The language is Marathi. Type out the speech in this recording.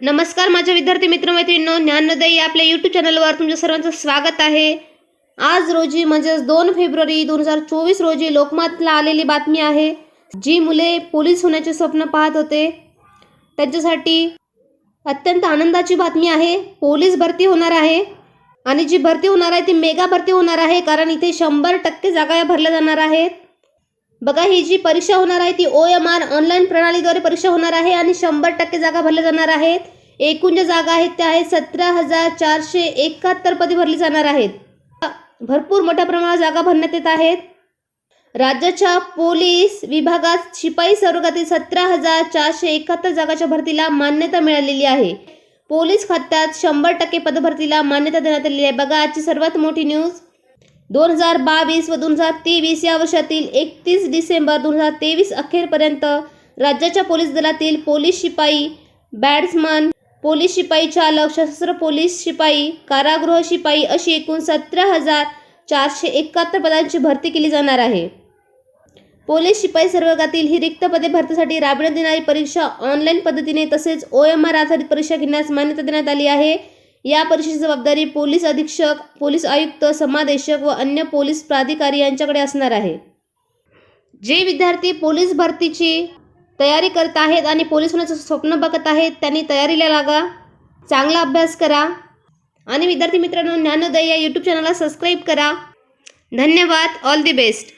नमस्कार माझ्या विद्यार्थी मित्रमैत्रिणींनो ज्ञानोदय या आपल्या यूट्यूब चॅनलवर तुमच्या सर्वांचं स्वागत आहे. आज रोजी म्हणजेच दोन फेब्रुवारी दोन हजार चोवीस रोजी लोकमतला आलेली बातमी आहे जी मुले पोलीस होण्याचे स्वप्न पाहत होते. त्यांच्यासाठी अत्यंत आनंदाची बातमी आहे पोलीस भरती होणार आहे आणि जी भरती होणार आहे ती मेगा भरती होणार आहे कारण इथे शंभर टक्के जागा या भरल्या जाणार आहेत. बघा ही जी परीक्षा होणार आहे ती ओ एम आर ऑनलाईन प्रणालीद्वारे परीक्षा होणार आहे आणि शंभर टक्के जागा भरल्या जाणार आहेत. एकूण ज्या जागा आहेत त्या आहेत सतरा हजार चारशे एकाहत्तर पदे भरली जाणार आहेत. भरपूर मोठ्या प्रमाणात जागा भरण्यात येत आहेत. राज्याच्या पोलीस विभागात शिपाई संवर्गातील सतरा हजार चारशे एकाहत्तर जागाच्या भरतीला मान्यता मिळालेली आहे. पोलीस खात्यात शंभर टक्के पदभरतीला मान्यता देण्यात आलेली आहे. बघा आजची सर्वात मोठी न्यूज दोन हजार बावीस व दोन हजार तेवीस या वर्षातील एकतीस डिसेंबर दोन हजार तेवीस अखेरपर्यंत राज्याच्या पोलीस दलातील पोलीस शिपाई बॅट्समन पोलीस शिपाई चालक सशस्त्र पोलीस शिपाई कारागृह शिपाई अशी एकूण सतरा हजार चारशे एकाहत्तर पदांची भरती केली जाणार आहे. पोलीस शिपाई सर्वगातील ही रिक्त पदे भरतीसाठी राबविण्यात येणारी परीक्षा ऑनलाईन पद्धतीने तसेच ओ एम आर आधारित परीक्षा घेण्यास मान्यता देण्यात आली आहे. या परीक्षेची जबाबदारी पोलीस अधीक्षक पोलीस आयुक्त समादेशक व अन्य पोलीस प्राधिकारी यांच्याकडे असणार आहे. जे विद्यार्थी पोलीस भरतीची तयारी करत आहेत आणि पोलीस होण्याचं स्वप्न बघत आहेत त्यांनी तयारीला लागा चांगला अभ्यास करा आणि विद्यार्थी मित्रांनो ज्ञानोदय या यूट्यूब चॅनलला सबस्क्राईब करा. धन्यवाद. All the best